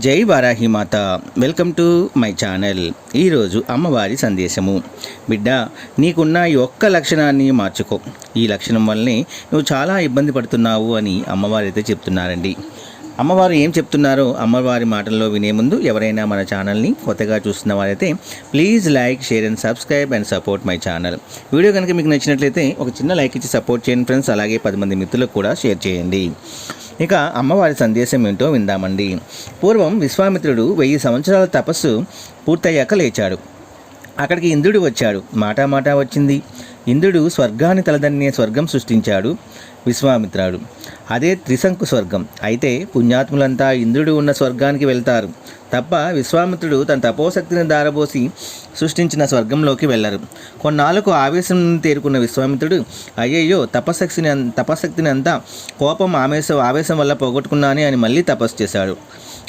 జై Varahi Mata welcome to my channel. ఈరోజు అమ్మవారి సందేశము. బిడ్డ నీకున్న ఈ ఒక్క లక్షణాన్ని మార్చుకో. ఈ లక్షణం వల్లనే నువ్వు చాలా ఇబ్బంది పడుతున్నావు అని అమ్మవారు అయితే చెప్తున్నారండి. అమ్మవారు ఏం చెప్తున్నారో అమ్మవారి మాటల్లో వినే ముందు ఎవరైనా మన ఛానల్ని కొత్తగా చూస్తున్న వారైతే please like share and subscribe and support my channel. Video కనుక మీకు నచ్చినట్లయితే ఒక చిన్న లైక్ ఇచ్చి సపోర్ట్ చేయండి ఫ్రెండ్స్ అలాగే పది మంది మిత్రులకు కూడా షేర్ చేయండి. ఇక అమ్మవారి సందేశం ఏంటో విందామండి. పూర్వం విశ్వామిత్రుడు వెయ్యి సంవత్సరాల తపస్సు పూర్తయ్యాక లేచాడు. అక్కడికి ఇంద్రుడు వచ్చాడు. మాటా మాటా వచ్చింది. ఇంద్రుడు స్వర్గాన్ని తలదన్నే స్వర్గం సృష్టించాడు విశ్వామిత్రాడు. అదే త్రిశంకు స్వర్గం. అయితే పుణ్యాత్ములంతా ఇంద్రుడు ఉన్న స్వర్గానికి వెళ్తారు. తప్ప విశ్వామిత్రుడు తన తపోశక్తిని దారబోసి సృష్టించిన స్వర్గంలోకి వెళ్ళరు. కొన్నాళ్ళకు ఆవేశం తేరుకున్న విశ్వామిత్రుడు అయ్యయ్యో తపశక్తిని తపశక్తిని అంతా కోపం ఆవేశం ఆవేశం వల్ల పోగొట్టుకున్నానే అని మళ్ళీ తపస్సు చేశాడు.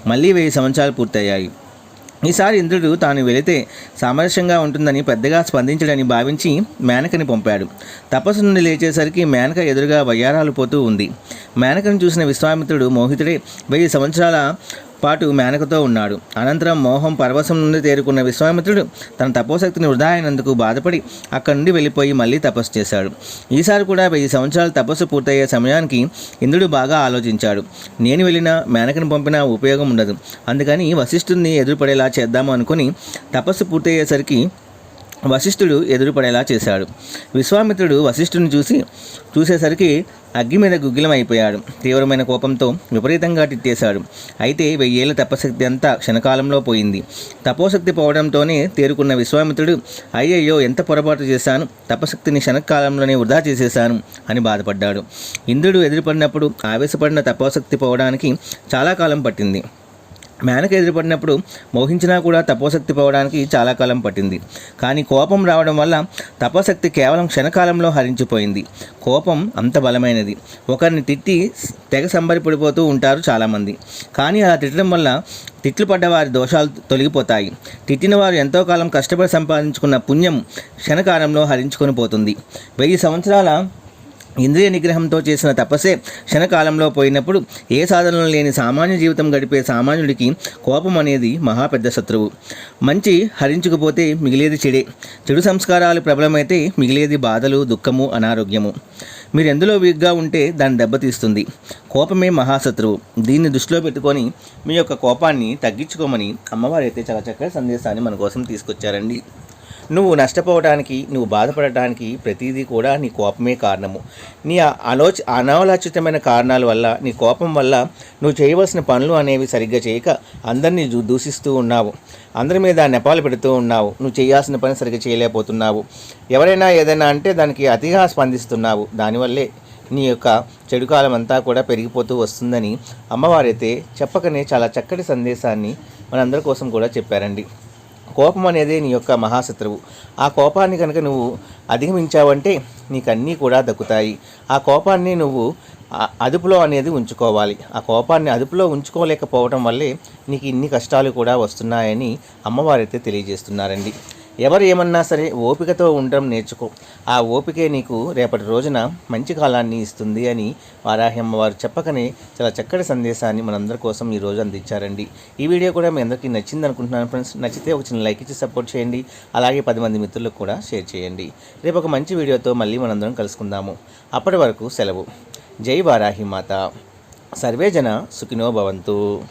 మళ్ళీ వెయ్యి సంవత్సరాలు పూర్తయ్యాయి. ఈసారి ఇంద్రుడు తాను వెళితే సామరస్యంగా ఉంటుందని పెద్దగా స్పందించడని భావించి మేనకని పంపాడు. తపస్సు నుండి లేచేసరికి మేనక ఎదురుగా వయ్యారాలు పోతూ ఉంది. మేనకను చూసిన విశ్వామిత్రుడు మోహితుడే వెయ్యి సంవత్సరాల పాటు మేనకతో ఉన్నాడు. అనంతరం మోహం పరవశం నుండి తేరుకున్న విశ్వామిత్రుడు తన తపోశక్తిని వృధా అయినందుకు బాధపడి అక్కడి నుండి వెళ్ళిపోయి మళ్ళీ తపస్సు చేశాడు. ఈసారి కూడా వెయ్యి సంవత్సరాల తపస్సు పూర్తయ్యే సమయానికి ఇంద్రుడు బాగా ఆలోచించాడు. నేను వెళ్ళినా మేనకను పంపినా ఉపయోగం ఉండదు. అందుకని వశిష్ఠుని ఎదురుపడేలా చేద్దాము అనుకుని తపస్సు పూర్తయ్యేసరికి వశిష్ఠుడు ఎదురుపడేలా చేశాడు. విశ్వామిత్రుడు వశిష్ఠుని చూసి చూసేసరికి అగ్గి మీద గుగ్గిలం అయిపోయాడు తీవ్రమైన కోపంతో విపరీతంగా తిట్టేశాడు. అయితే వెయ్యేళ్ళ తపశక్తి అంతా క్షణకాలంలో పోయింది. తపోశక్తి పోవడంతోనే తేరుకున్న విశ్వామిత్రుడు అయ్యయ్యో ఎంత పొరపాటు చేశాను? తపశక్తిని క్షణకాలంలోనే వృధా చేసేశాను అని బాధపడ్డాడు. ఇంద్రుడు ఎదురుపడినప్పుడు ఆవేశపడిన తపోశక్తి పోవడానికి చాలా కాలం పట్టింది. మేనక ఎదురుపడినప్పుడు మోహించినా కూడా తపోశక్తి పోవడానికి చాలా కాలం పట్టింది. కానీ కోపం రావడం వల్ల తపోశక్తి కేవలం క్షణకాలంలో హరించిపోయింది. కోపం అంత బలమైనది. ఒకరిని తిట్టి తెగ సంబరిపడిపోతూ ఉంటారు చాలామంది. కానీ అలా తిట్టడం వల్ల తిట్లు పడ్డ వారి దోషాలు తొలగిపోతాయి. తిట్టిన వారు ఎంతో కాలం కష్టపడి సంపాదించుకున్న పుణ్యం క్షణకాలంలో హరించుకొని పోతుంది. వెయ్యి సంవత్సరాల ఇంద్రియ నిగ్రహంతో చేసిన తపస్సే క్షణకాలంలో పోయినప్పుడు ఏ సాధనలు లేని సామాన్య జీవితం గడిపే సామాన్యుడికి కోపం అనేది మహా పెద్ద శత్రువు. మంచి హరించుకుపోతే మిగిలేది చెడే. చెడు సంస్కారాలు ప్రబలమైతే మిగిలేది బాధలు దుఃఖము అనారోగ్యము. మీరు ఎందులో వీక్గా ఉంటే దాన్ని దెబ్బతీస్తుంది. కోపమే మహాశత్రువు దీన్ని దృష్టిలో పెట్టుకొని మీ యొక్క కోపాన్ని తగ్గించుకోమని అమ్మవారు అయితే చాలా చక్కటి సందేశాన్ని మన కోసం తీసుకొచ్చారండి. నువ్వు నష్టపోవడానికి నువ్వు బాధపడటానికి ప్రతిదీ కూడా నీ కోపమే కారణము. నీ ఆ ఆలోచ అనాలోచితమైన కారణాల వల్ల నీ కోపం వల్ల నువ్వు చేయవలసిన పనులు అనేవి సరిగ్గా చేయక అందరినీ దూ- దూషిస్తూ ఉన్నావు. అందరి మీద నెపాలు పెడుతూ ఉన్నావు. నువ్వు చేయాల్సిన పని సరిగ్గా చేయలేకపోతున్నావు. ఎవరైనా ఏదైనా అంటే దానికి అతిగా స్పందిస్తున్నావు. దానివల్లే నీ యొక్క చెడు కాలం అంతా కూడా పెరిగిపోతూ వస్తుందని అమ్మవారైతే చెప్పకనే చాలా చక్కటి సందేశాన్ని మనందరి కోసం కూడా చెప్పారండి. కోపం అనేది నీ యొక్క మహాశత్రువు. ఆ కోపాన్ని కనుక నువ్వు అధిగమించావంటే నీకు అన్నీ కూడా దక్కుతాయి. ఆ కోపాన్ని నువ్వు అదుపులో అనేది ఉంచుకోవాలి. ఆ కోపాన్ని అదుపులో ఉంచుకోలేకపోవడం వల్లే నీకు ఇన్ని కష్టాలు కూడా వస్తున్నాయని అమ్మవారైతే తెలియజేస్తున్నారండి. ఎవరు ఏమన్నా సరే ఓపికతో ఉండడం నేర్చుకో. ఆ ఓపికే నీకు రేపటి రోజున మంచి కాలాన్ని ఇస్తుంది అని వారాహ్యమ్మ వారు చెప్పకనే చాలా చక్కటి సందేశాన్ని మనందరి కోసం ఈ రోజు అందించారండి. ఈ వీడియో కూడా మీ అందరికీ నచ్చింది అనుకుంటున్నాను ఫ్రెండ్స్ నచ్చితే ఒక చిన్న లైక్ ఇచ్చి సపోర్ట్ చేయండి. అలాగే పది మంది మిత్రులకు కూడా షేర్ చేయండి. రేపు ఒక మంచి వీడియోతో మళ్ళీ మనందరం కలుసుకుందాము. అప్పటి వరకు సెలవు. జై వారాహి మాత. సర్వే జన సుఖినో భవంతు.